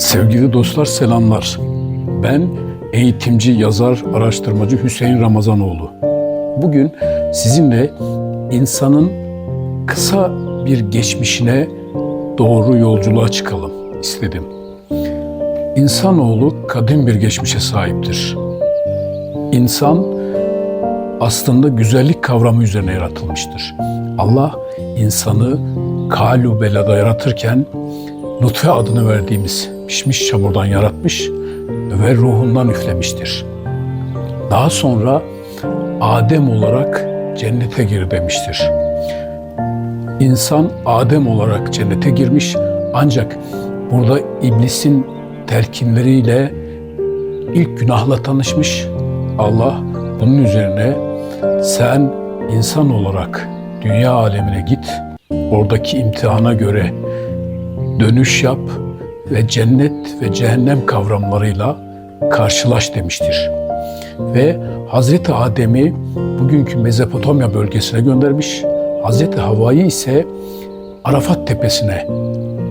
Sevgili dostlar selamlar. Ben eğitimci, yazar, araştırmacı Hüseyin Ramazanoğlu. Bugün sizinle insanın kısa bir geçmişine doğru yolculuğa çıkalım istedim. İnsanoğlu kadim bir geçmişe sahiptir. İnsan aslında güzellik kavramı üzerine yaratılmıştır. Allah insanı kalu belada yaratırken nutfe adını verdiğimiz pişmiş çamurdan yaratmış ve ruhundan üflemiştir. Daha sonra Adem olarak cennete gir demiştir. İnsan Adem olarak cennete girmiş ancak burada iblisin telkinleriyle ilk günahla tanışmış. Allah bunun üzerine sen insan olarak dünya alemine git, oradaki imtihana göre dönüş yap ve cennet ve cehennem kavramlarıyla karşılaş demiştir. Ve Hazreti Adem'i bugünkü Mezopotamya bölgesine göndermiş, Hazreti Havva'yı ise Arafat tepesine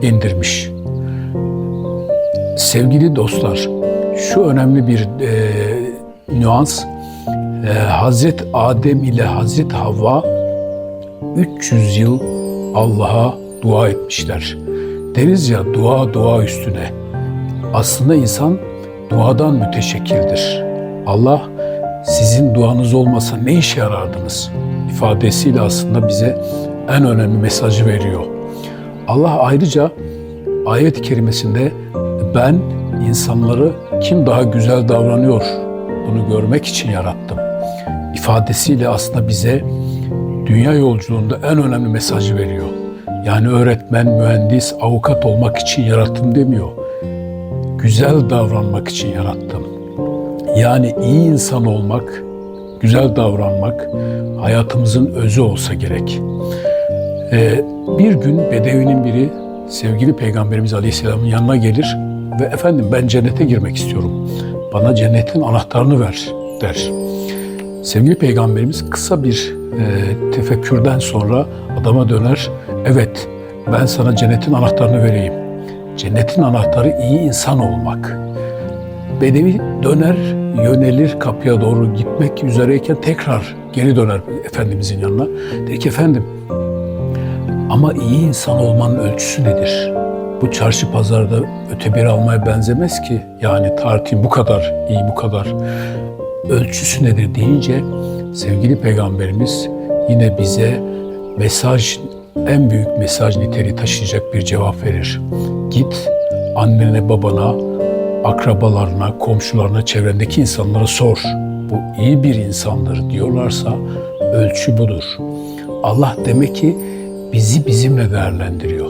indirmiş. Sevgili dostlar, şu önemli bir e, nüans, e, Hazreti Adem ile Hazreti Havva 300 yıl Allah'a dua etmişler. Deriz ya dua dua üstüne. Aslında insan duadan müteşekkildir. Allah sizin duanız olmasa ne işe yarardınız ifadesiyle aslında bize en önemli mesajı veriyor. Allah ayrıca ayet-i kerimesinde ben insanları kim daha güzel davranıyor bunu görmek için yarattım ifadesiyle aslında bize dünya yolculuğunda en önemli mesajı veriyor. Yani öğretmen, mühendis, avukat olmak için yarattım demiyor. Güzel davranmak için yarattım. Yani iyi insan olmak, güzel davranmak hayatımızın özü olsa gerek. Ee, bir gün Bedevi'nin biri sevgili Peygamberimiz Aleyhisselam'ın yanına gelir ve efendim ben cennete girmek istiyorum. Bana cennetin anahtarını ver der. Sevgili Peygamberimiz kısa bir e, tefekkürden sonra adama döner. Evet ben sana cennetin anahtarını vereyim. Cennetin anahtarı iyi insan olmak. Bedevi döner, yönelir kapıya doğru gitmek üzereyken tekrar geri döner Efendimizin yanına. Der ki efendim ama iyi insan olmanın ölçüsü nedir? Bu çarşı pazarda öte bir almaya benzemez ki. Yani tartayım bu kadar, iyi bu kadar. Ölçüsü nedir deyince sevgili peygamberimiz yine bize mesaj, en büyük mesaj niteliği taşıyacak bir cevap verir. Git annene, babana, akrabalarına, komşularına, çevrendeki insanlara sor. Bu iyi bir insandır diyorlarsa ölçü budur. Allah demek ki bizi bizimle değerlendiriyor.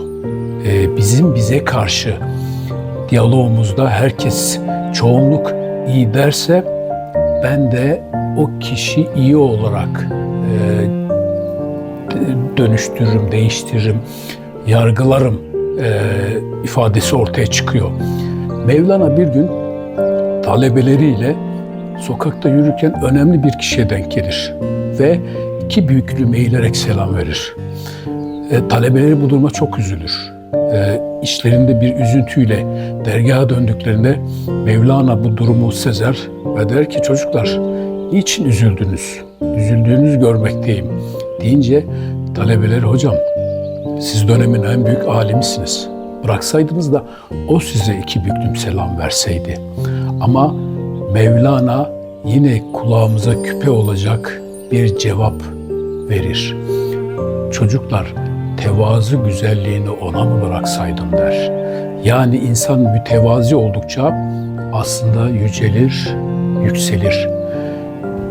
Ee, bizim bize karşı diyalogumuzda herkes çoğunluk iyi derse ben de o kişi iyi olarak e, dönüştürürüm, değiştiririm, yargılarım e, ifadesi ortaya çıkıyor. Mevlana bir gün talebeleriyle sokakta yürürken önemli bir kişiye denk gelir ve iki büyüklüğü eğilerek selam verir. E, talebeleri bu duruma çok üzülür. E, içlerinde bir üzüntüyle dergaha döndüklerinde Mevlana bu durumu sezer ve der ki çocuklar niçin üzüldünüz? Üzüldüğünüz görmekteyim deyince talebeler hocam siz dönemin en büyük alimisiniz. Bıraksaydınız da o size iki büklüm selam verseydi. Ama Mevlana yine kulağımıza küpe olacak bir cevap verir. Çocuklar tevazu güzelliğini ona mı bıraksaydım der. Yani insan mütevazi oldukça aslında yücelir, yükselir.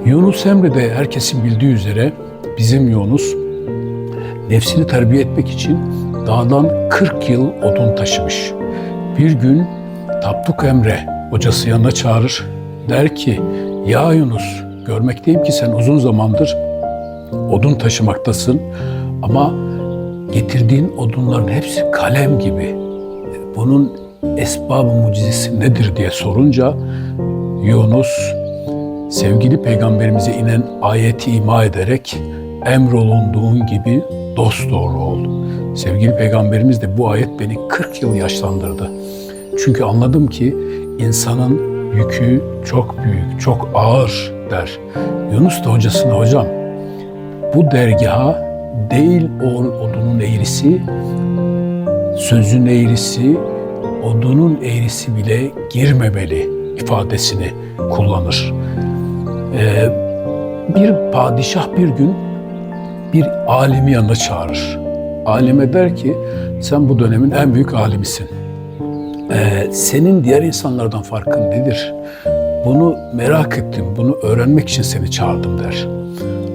Yunus Emre de herkesin bildiği üzere bizim Yunus nefsini terbiye etmek için dağdan 40 yıl odun taşımış. Bir gün Tapduk Emre hocası yanına çağırır. Der ki ya Yunus görmekteyim ki sen uzun zamandır odun taşımaktasın ama getirdiğin odunların hepsi kalem gibi. Bunun esbab-ı mucizesi nedir diye sorunca Yunus sevgili peygamberimize inen ayeti ima ederek emrolunduğun gibi dost doğru ol. Sevgili peygamberimiz de bu ayet beni 40 yıl yaşlandırdı. Çünkü anladım ki insanın yükü çok büyük, çok ağır der. Yunus da hocasına hocam bu dergaha değil odunun eğrisi, sözün eğrisi, odunun eğrisi bile girmemeli ifadesini kullanır. Ee, bir padişah bir gün bir alimi yanına çağırır. Alime der ki sen bu dönemin en büyük alimisin. Ee, senin diğer insanlardan farkın nedir? Bunu merak ettim, bunu öğrenmek için seni çağırdım der.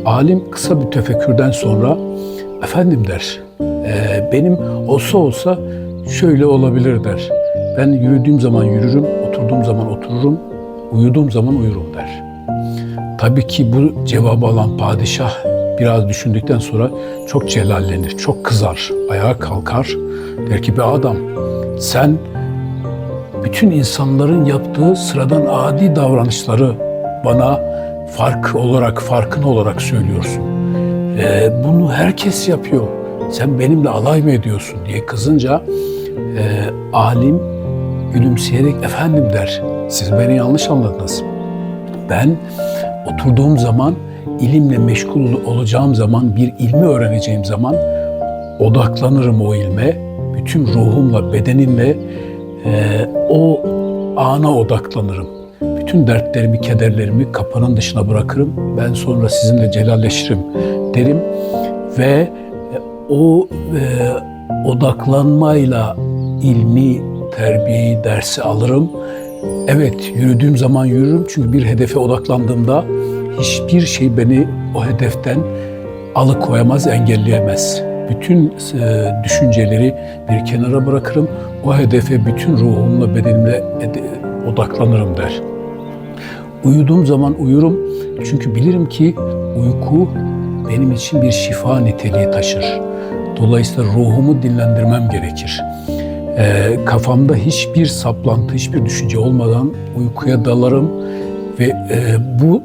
Alim kısa bir tefekkürden sonra efendim der, "e, benim olsa olsa şöyle olabilir der. Ben yürüdüğüm zaman yürürüm, oturduğum zaman otururum, uyuduğum zaman uyurum der. Tabii ki bu cevabı alan padişah biraz düşündükten sonra çok celallenir, çok kızar, ayağa kalkar. Der ki be adam sen bütün insanların yaptığı sıradan adi davranışları bana fark olarak, farkın olarak söylüyorsun. Ee, bunu herkes yapıyor. Sen benimle alay mı ediyorsun diye kızınca e, alim gülümseyerek efendim der. Siz beni yanlış anladınız. Ben oturduğum zaman, ilimle meşgul olacağım zaman, bir ilmi öğreneceğim zaman odaklanırım o ilme. Bütün ruhumla, bedenimle e, o ana odaklanırım. Bütün dertlerimi, kederlerimi kapının dışına bırakırım. Ben sonra sizinle celalleşirim derim ve o e, odaklanmayla ilmi, terbiyeyi, dersi alırım. Evet, yürüdüğüm zaman yürürüm çünkü bir hedefe odaklandığımda hiçbir şey beni o hedeften alıkoyamaz, engelleyemez. Bütün e, düşünceleri bir kenara bırakırım. O hedefe bütün ruhumla, bedenimle ede- odaklanırım der. Uyuduğum zaman uyurum çünkü bilirim ki uyku benim için bir şifa niteliği taşır. Dolayısıyla ruhumu dinlendirmem gerekir. Ee, kafamda hiçbir saplantı, hiçbir düşünce olmadan uykuya dalarım ve e, bu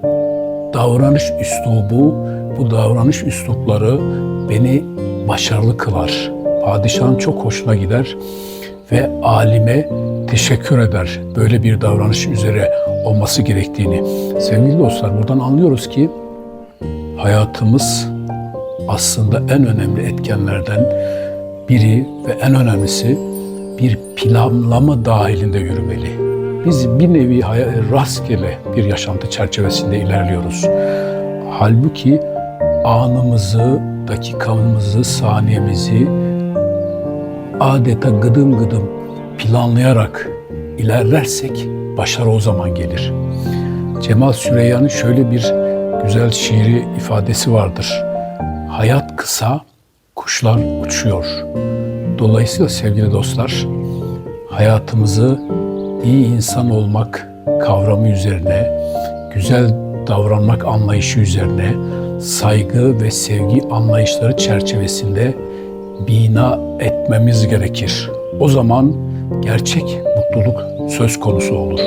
davranış üslubu, bu davranış üslupları beni başarılı kılar. Padişahın çok hoşuna gider ve alime teşekkür eder böyle bir davranış üzere olması gerektiğini. Sevgili dostlar buradan anlıyoruz ki hayatımız aslında en önemli etkenlerden biri ve en önemlisi bir planlama dahilinde yürümeli. Biz bir nevi rastgele bir yaşantı çerçevesinde ilerliyoruz. Halbuki anımızı, dakikamızı, saniyemizi adeta gıdım gıdım planlayarak ilerlersek başarı o zaman gelir. Cemal Süreyya'nın şöyle bir güzel şiiri ifadesi vardır. Hayat kısa, kuşlar uçuyor. Dolayısıyla sevgili dostlar, hayatımızı iyi insan olmak kavramı üzerine, güzel davranmak anlayışı üzerine, saygı ve sevgi anlayışları çerçevesinde bina etmemiz gerekir. O zaman gerçek mutluluk söz konusu olur.